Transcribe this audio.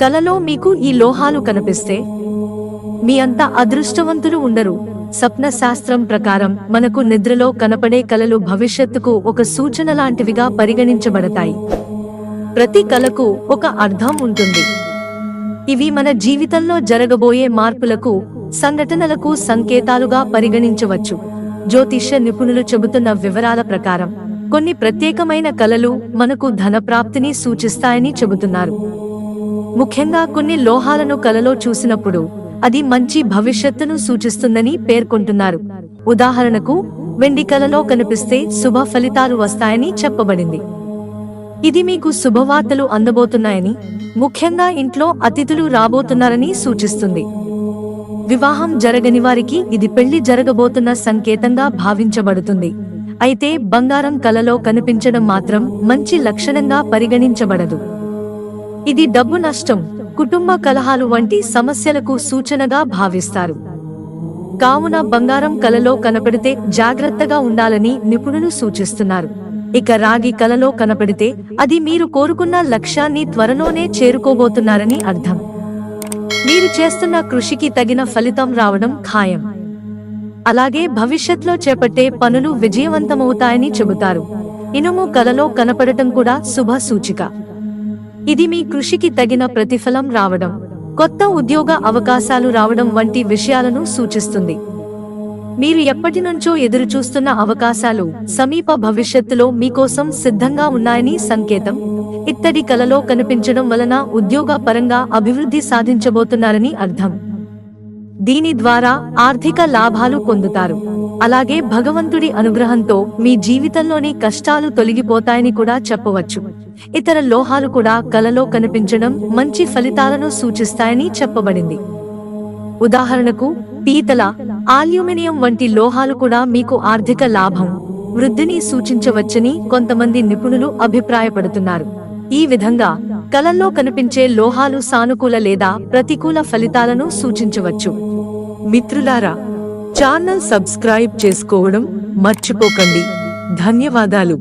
కలలో మీకు ఈ లోహాలు కనిపిస్తే మీ అంత అదృష్టవంతులు ఉండరు. స్వప్న శాస్త్రం ప్రకారం మనకు నిద్రలో కనపడే కలలు భవిష్యత్తుకు ఒక సూచన లాంటివిగా పరిగణించబడతాయి. ప్రతి కలకు ఒక అర్థం ఉంటుంది. ఇవి మన జీవితంలో జరగబోయే మార్పులకు సంఘటనలకు సంకేతాలుగా పరిగణించవచ్చు. జ్యోతిష్య నిపుణులు చెబుతున్న వివరాల ప్రకారం కొన్ని ప్రత్యేకమైన కలలు మనకు ధనప్రాప్తిని సూచిస్తాయని చెబుతున్నారు. ముఖ్యంగా కొన్ని లోహాలను కలలో చూసినప్పుడు అది మంచి భవిష్యత్తును సూచిస్తుందని పేర్కొంటున్నారు. ఉదాహరణకు వెండి కలలో కనిపిస్తే శుభ ఫలితాలు వస్తాయని చెప్పబడింది. ఇది మీకు శుభవార్తలు అందబోతున్నాయని ముఖ్యంగా ఇంట్లో అతిథులు రాబోతున్నారని సూచిస్తుంది. వివాహం జరగని వారికి ఇది పెళ్ళి జరగబోతున్న సంకేతంగా భావించబడుతుంది. అయితే బంగారం కలలో కనిపించడం మాత్రం మంచి లక్షణంగా పరిగణించబడదు. ఇది డబ్బు నష్టం కుటుంబ కలహాలు వంటి సమస్యలకు సూచనగా భావిస్తారు. కావున బంగారం కలలో కనపడితే జాగ్రత్తగా ఉండాలని నిపుణులు సూచిస్తున్నారు. ఇక రాగి కలలో కనపడితే అది మీరు కోరుకున్న లక్ష్యాన్ని త్వరలోనే చేరుకోబోతున్నారని అర్థం. మీరు చేస్తున్న కృషికి తగిన ఫలితం రావడం ఖాయం. అలాగే భవిష్యత్లో చేపట్టే పనులు విజయవంతమవుతాయని చెబుతారు. ఇనుము కలలో కనపడటం కూడా శుభ సూచిక. ఇది మీ కృషికి తగిన ప్రతిఫలం రావడం. కొత్త ఉద్యోగ అవకాశాలు రావడం వంటి విషయాలను సూచిస్తుంది. మీరు ఎప్పటి నుంచో ఎదురుచూస్తున్న అవకాశాలు సమీప భవిష్యత్తులో మీకోసం సిద్ధంగా ఉన్నాయని సంకేతం. ఇత్తడి కలలో కనిపించడం వలన ఉద్యోగ పరంగా అభివృద్ధి సాధించబోతున్నారని అర్థం. దీని ద్వారా ఆర్థిక లాభాలు పొందుతారు. అలాగే భగవంతుడి అనుగ్రహంతో మీ జీవితంలోని కష్టాలు తొలగిపోతాయని కూడా చెప్పవచ్చు. ఇతర లోహాలు కూడా కలలో కనిపించడం మంచి ఫలితాలను సూచిస్తాయని చెప్పబడింది. ఉదాహరణకు పీతల ఆల్యూమినియం వంటి లోహాలు కూడా మీకు ఆర్థిక లాభం వృద్ధిని సూచించవచ్చని కొంతమంది నిపుణులు అభిప్రాయపడుతున్నారు. ఈ విధంగా కలల్లో కనిపించే లోహాలు సానుకూల లేదా ప్రతికూల ఫలితాలను సూచించవచ్చు. మిత్రులారా ఛానల్ సబ్స్క్రైబ్ చేసుకోవడం మర్చిపోకండి. ధన్యవాదాలు.